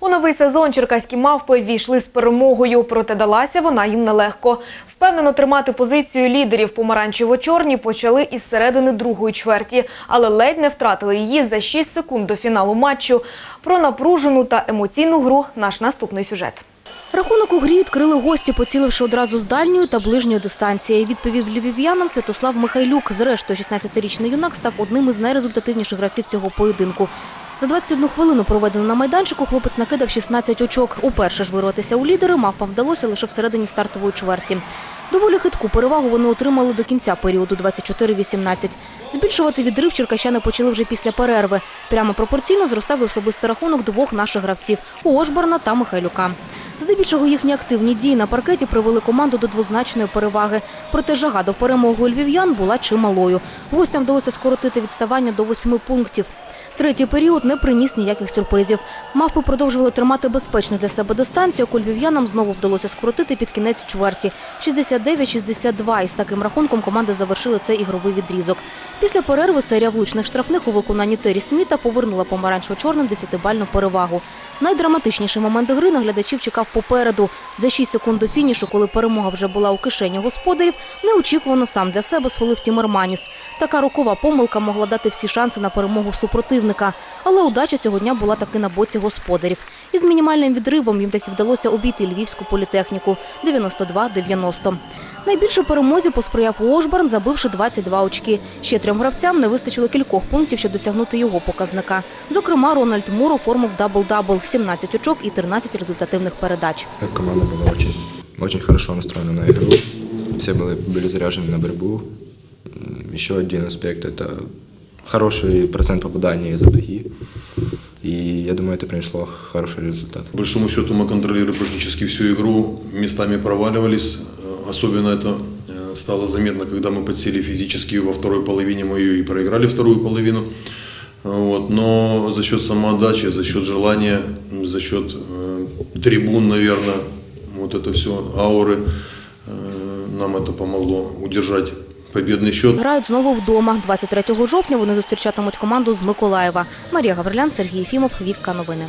У новий сезон черкаські мавпи війшли з перемогою, проте далася вона їм нелегко. Впевнено тримати позицію лідерів помаранчево-чорні почали із середини другої чверті, але ледь не втратили її за 6 секунд до фіналу матчу. Про напружену та емоційну гру наш наступний сюжет. Рахунок у грі відкрили гості, поціливши одразу з дальньої та ближньої дистанції. Відповів львів'янам Святослав Михайлюк. Зрештою, 16-річний юнак став одним із найрезультативніших гравців цього поєдинку. За 21 хвилину, проведену на майданчику, хлопець накидав 16 очок. Уперше ж вирватися у лідери мавпам вдалося лише всередині стартової чверті. Доволі хитку перевагу вони отримали до кінця періоду 24-18. Збільшувати відрив черкащани почали вже після перерви. Прямо пропорційно зростав і особистий рахунок двох наших гравців – Ошборна та Михайлюка. Здебільшого їхні активні дії на паркеті привели команду до двозначної переваги. Проте жага до перемоги львів'ян була чималою. Гостям вдалося скоротити відставання до восьми пунктів. Третій період не приніс ніяких сюрпризів. Мавпи продовжували тримати безпечну для себе дистанцію, яку львів'янам знову вдалося скоротити під кінець чверті. 69-62. І з таким рахунком команди завершили цей ігровий відрізок. Після перерви серія влучних штрафних у виконанні Тері Сміта повернула помаранчево-чорним десятибальну перевагу. Найдраматичніший момент гри наглядачів чекав попереду. За 6 секунд до фінішу, коли перемога вже була у кишені господарів, неочікувано сам для себе свалив Тімер Маніс. Така рокова помилка могла дати всі шанси на перемогу супротивника Але удача цього дня була таки на боці господарів. Із мінімальним відривом їм таки вдалося обійти львівську політехніку 92-90. Найбільше перемозі посприяв Ошборн, забивши 22 очки. Ще трьом гравцям не вистачило кількох пунктів, щоб досягнути його показника. Зокрема, Рональд Мур оформив дабл-дабл – 17 очок і 13 результативних передач. Команда была очень, очень хорошо настроена на игру. Все были, были заряжены на борьбу. М, Еще один аспект – это хороший процент попадания из-за дуги. И я думаю, это принесло хороший результат. По большому счету мы контролировали практически всю игру, местами проваливались. Э, Особенно это э, стало заметно, когда мы подсели физически. Во второй половине мы ее и проиграли вторую половину. Э, Вот. Но за счет самоотдачи, за счет желания, за счет э, трибун, наверное, вот это все, ауры, э, нам это помогло удержать победный счет. Грають знову вдома. 23 жовтня вони зустрічатимуть команду з Миколаєва. Марія Гаврилян, Сергій Фімов, Вікка Новини.